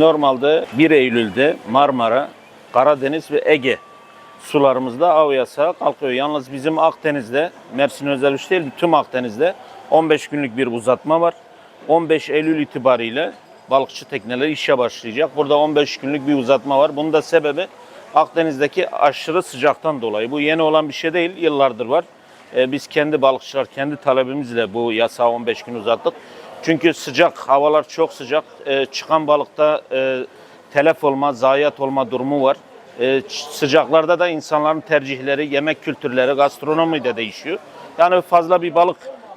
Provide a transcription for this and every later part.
Normalde 1 Eylül'de Marmara, Karadeniz ve Ege sularımızda av yasağı kalkıyor. Yalnız bizim Akdeniz'de, Mersin özel iş değil, tüm Akdeniz'de 15 günlük bir uzatma var. 15 Eylül itibariyle balıkçı tekneleri işe başlayacak. Burada 15 günlük bir uzatma var. Bunun da sebebi Akdeniz'deki aşırı sıcaktan dolayı. Bu yeni olan bir şey değil, yıllardır var. Ee, biz kendi balıkçılar, kendi talebimizle bu yasağı 15 gün uzattık. Çünkü sıcak, havalar çok sıcak. Ee, çıkan balıkta e, telef olma, zayiat olma durumu var. Ç- sıcaklarda da insanların tercihleri, yemek kültürleri, gastronomi de değişiyor. Yani fazla bir balık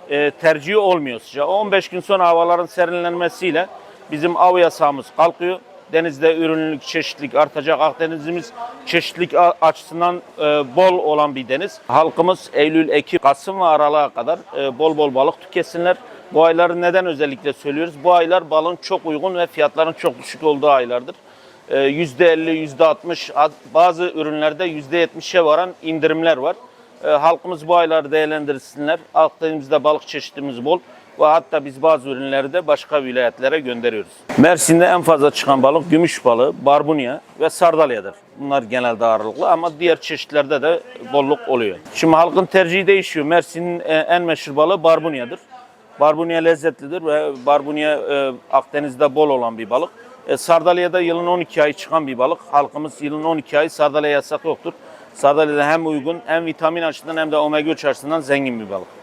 e, tercihi olmuyor sıcak. 15 gün sonra havaların serinlenmesiyle bizim av yasağımız kalkıyor. Denizde ürünlük, çeşitlilik artacak. Akdenizimiz çeşitlilik açısından e, bol olan bir deniz. Halkımız Eylül, Ekim, Kasım ve Aralık'a kadar e, bol bol balık tüketsinler. Bu ayları neden özellikle söylüyoruz? Bu aylar balın çok uygun ve fiyatların çok düşük olduğu aylardır. Ee, %50, %60, az- bazı ürünlerde %70'e varan indirimler var. Halkımız bu ayları değerlendirsinler. Akdeniz'de balık çeşitimiz bol ve hatta biz bazı ürünleri de başka vilayetlere gönderiyoruz. Mersin'de en fazla çıkan balık gümüş balığı, barbunya ve sardalyadır. Bunlar genelde ağırlıklı ama diğer çeşitlerde de bolluk oluyor. Şimdi halkın tercihi değişiyor. Mersin'in e, en meşhur balığı barbunyadır. Barbunya lezzetlidir ve barbunya e, Akdeniz'de bol olan bir balık. E, sardalya'da yılın 12 ayı çıkan bir balık. Halkımız yılın 12 ayı sardalya yasak yoktur. Sardalya da hem uygun hem vitamin açısından hem de omega 3 açısından zengin bir balık.